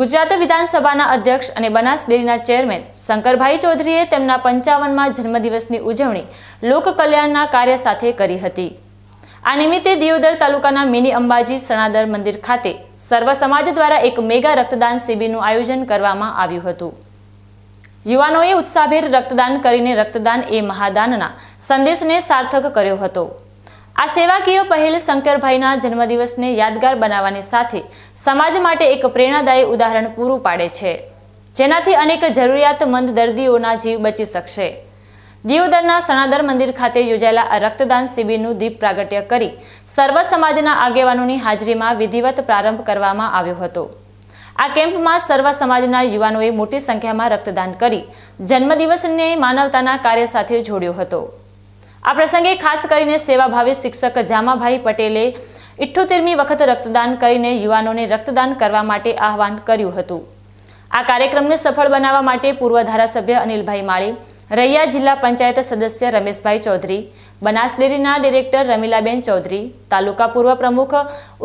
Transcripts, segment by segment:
ગુજરાત વિધાનસભાના અધ્યક્ષ અને બનાસ ડેરીના ચેરમેન શંકરભાઈ ચૌધરીએ તેમના પંચાવનમાં જન્મદિવસની ઉજવણી લોક કલ્યાણના કાર્ય સાથે કરી હતી. આ નિમિત્તે દિયોદર તાલુકાના મિની અંબાજી સણાદર મંદિર ખાતે સર્વ સમાજ દ્વારા એક મેગા રક્તદાન શિબિરનું આયોજન કરવામાં આવ્યું હતું. યુવાનોએ ઉત્સાહભેર રક્તદાન કરીને રક્તદાન એ મહાદાનના સંદેશને સાર્થક કર્યો હતો. આ સેવાકીય પહેલ શંકરભાઈના જન્મદિવસને યાદગાર બનાવવાની સાથે સમાજ માટે એક પ્રેરણાદાયી ઉદાહરણ પૂરું પાડે છે. જેનાથી અનેક જરૂરિયાતમંદ દર્દીઓના જીવ બચી શકશે. દિયોદરના સણાદર મંદિર ખાતે યોજાયેલા આ રક્તદાન શિબિરનું દીપ પ્રાગટ્ય કરી સર્વ સમાજના આગેવાનોની હાજરીમાં વિધિવત પ્રારંભ કરવામાં આવ્યો હતો. આ કેમ્પમાં સર્વ સમાજના યુવાનોએ મોટી સંખ્યામાં રક્તદાન કરી જન્મદિવસને માનવતાના કાર્ય સાથે જોડ્યો હતો. આ પ્રસંગે ખાસ કરીને સેવાભાવી શિક્ષક જામાભાઈ પટેલે ઇઠ્ઠોતેરમી વખત રક્તદાન કરીને યુવાનોને રક્તદાન કરવા માટે આહવાન કર્યું હતું. આ કાર્યક્રમને સફળ બનાવવા માટે પૂર્વ ધારાસભ્ય અનિલભાઈ માળી, રૈયા જિલ્લા પંચાયત સદસ્ય રમેશભાઈ ચૌધરી બનાસડેરીના ડિરેક્ટર રમીલાબેન ચૌધરી, તાલુકા પૂર્વ પ્રમુખ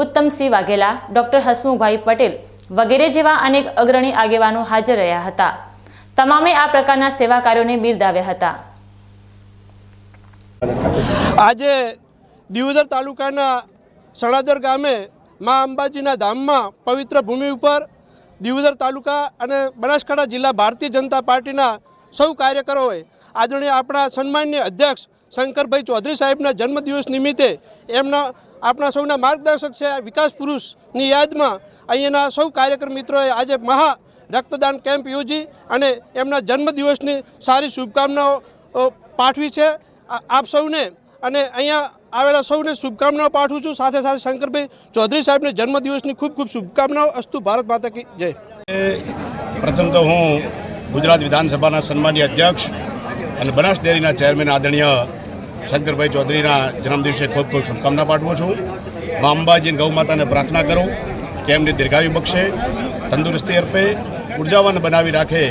ઉત્તમસિંહ વાઘેલા, ડોક્ટર હસમુખભાઈ પટેલ વગેરે જેવા અનેક અગ્રણી આગેવાનો હાજર રહ્યા હતા. તમામે આ પ્રકારના સેવા કાર્યોને બિરદાવ્યા હતા. આજે દિયોદર તાલુકાના સણાદર ગામે મા અંબાજીના ધામમાં પવિત્ર ભૂમિ ઉપર દિયોદર તાલુકા અને બનાસકાંઠા જિલ્લા ભારતીય જનતા પાર્ટીના સૌ કાર્યકરોએ આદરણીય આપણા સન્માનીય અધ્યક્ષ શંકરભાઈ ચૌધરી સાહેબના જન્મદિવસ નિમિત્તે એમના આપણા સૌના માર્ગદર્શક છે વિકાસ પુરુષની યાદમાં અહીંયાના સૌ કાર્યકર મિત્રોએ આજે મહા રક્તદાન કેમ્પ યોજી અને એમના જન્મદિવસની સારી શુભકામનાઓ પાઠવી છે. આપ સૌને અને અહીંયા આવેલા સૌને શુભકામનાઓ પાઠવું છું. સાથે સાથે શંકરભાઈ ચૌધરી સાહેબને જન્મદિવસની ખૂબ ખૂબ શુભકામનાઓ. અસ્તુ ભારત માતા કી જય. પ્રથમ તો હું ગુજરાત વિધાનસભાના સન્માનીય અધ્યક્ષ અને બનાસ ડેરીના ચેરમેન આદરણીય શંકરભાઈ ચૌધરીના જન્મદિવસે ખૂબ ખૂબ શુભકામના પાઠવું છું. મા અંબાજીની ગૌ માતાને પ્રાર્થના કરું. કે એમને દીર્ઘાયુ બક્ષે, તંદુરસ્તી અર્પે, ઉર્જાવાન બનાવી રાખે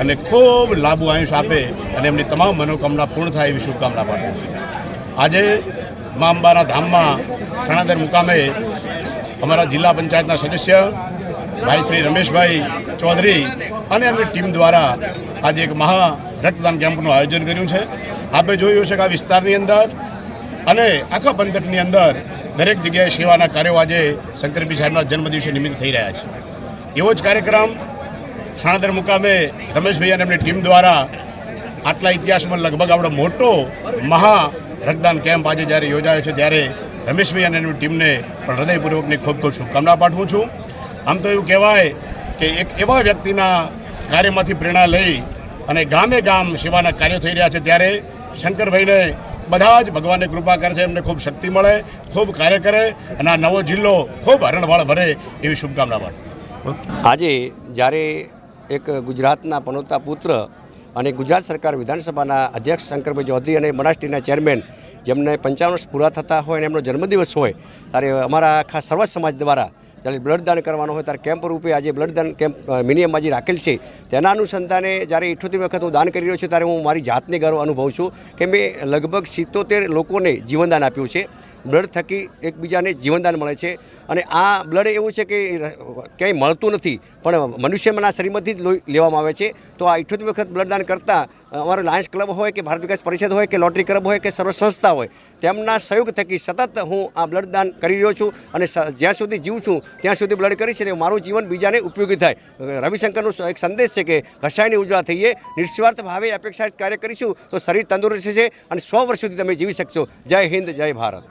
અને ખૂબ લાંબુ આયુષ આપે અને એમની તમામ મનોકામના પૂર્ણ થાય એવી શુભકામના પાઠવું છું. આજે મા અંબાના ધામમાં સણાદર મુકામે અમારા જિલ્લા પંચાયતના સદસ્ય ભાઈ શ્રી રમેશભાઈ ચૌધરી અને એમની ટીમ દ્વારા આજે એક મહા રક્તદાન કેમ્પનું આયોજન કર્યું છે. આપે જોયું છે કે આ વિસ્તારની અંદર અને આખા પંથકની અંદર દરેક જગ્યાએ સેવાના કાર્યો આજે શંકરપી સાહેબના જન્મદિવસે નિમિત્ત થઈ રહ્યા છે. એવો જ કાર્યક્રમ સાણદર મુકામે રમેશભાઈ અને એમની ટીમ દ્વારા આટલા ઇતિહાસમાં લગભગ આપણો મોટો મહા રક્તદાન કેમ્પ આજે જ્યારે યોજાયો છે, ત્યારે રમેશભાઈ અને એમની ટીમને પણ હૃદયપૂર્વકની ખૂબ ખૂબ શુભકામના પાઠવું છું. આમ તો એવું કહેવાય કે એક એવા વ્યક્તિના કાર્યમાંથી પ્રેરણા લઈ અને ગામે ગામ સેવાના કાર્યો થઈ રહ્યા છે, ત્યારે શંકરભાઈને બધા જ ભગવાનની કૃપા કરે છે, એમને ખૂબ શક્તિ મળે, ખૂબ કાર્ય કરે અને આ નવો જિલ્લો ખૂબ હરણવાળ ભરે એવી શુભકામના પાઠવું આજે જ્યારે એક ગુજરાતના પનોતા પુત્ર અને ગુજરાત સરકાર વિધાનસભાના અધ્યક્ષ શંકરભાઈ ચૌધરી અને બનાસટીના ચેરમેન જેમને પંચાવન વર્ષ પૂરા થતા હોય અને એમનો જન્મદિવસ હોય, ત્યારે અમારા આખા સર્વ સમાજ દ્વારા જ્યારે બ્લડદાન કરવાનો હોય, ત્યારે કેમ્પ રૂપે આજે બ્લડદાન કેમ્પ મિનિયમમાં જે રાખેલ છે. તેના અનુસંધાને જ્યારે ઇઠોતેર વખત હું દાન કરી રહ્યો છું, ત્યારે હું મારી જાતને ગર્વ અનુભવું છું કે મેં લગભગ સિત્તોતેર લોકોને જીવનદાન આપ્યું છે. બ્લડ થકી એકબીજાને જીવનદાન મળે છે. અને આ બ્લડ એવું છે કે ક્યાંય મળતું નથી, પણ મનુષ્યના શરીરમાંથી જ લેવામાં આવે છે. તો આ ઇઠ્ઠોતેર વખત બ્લડદાન કરતાં અમારો લાયન્સ ક્લબ હોય કે ભારત વિકાસ પરિષદ હોય કે લોટરી ક્લબ હોય કે સર્વ સંસ્થા હોય, તેમના સહયોગ થકી સતત હું આ બ્લડદાન કરી રહ્યો છું અને જ્યાં સુધી જીવું છું, ત્યાં સુધી બ્લડ કરીશ અને મારું જીવન બીજાને ઉપયોગી થાય. રવિશંકરનો એક સંદેશ છે કે ઘસાયની ઉજળા થઈએ, નિસ્વાર્થ ભાવે અપેક્ષા કાર્ય કરીશું, તો શરીર તંદુરસ્ત છે અને સો વર્ષ સુધી તમે જીવી શકશો. જય હિન્દ, જય ભારત.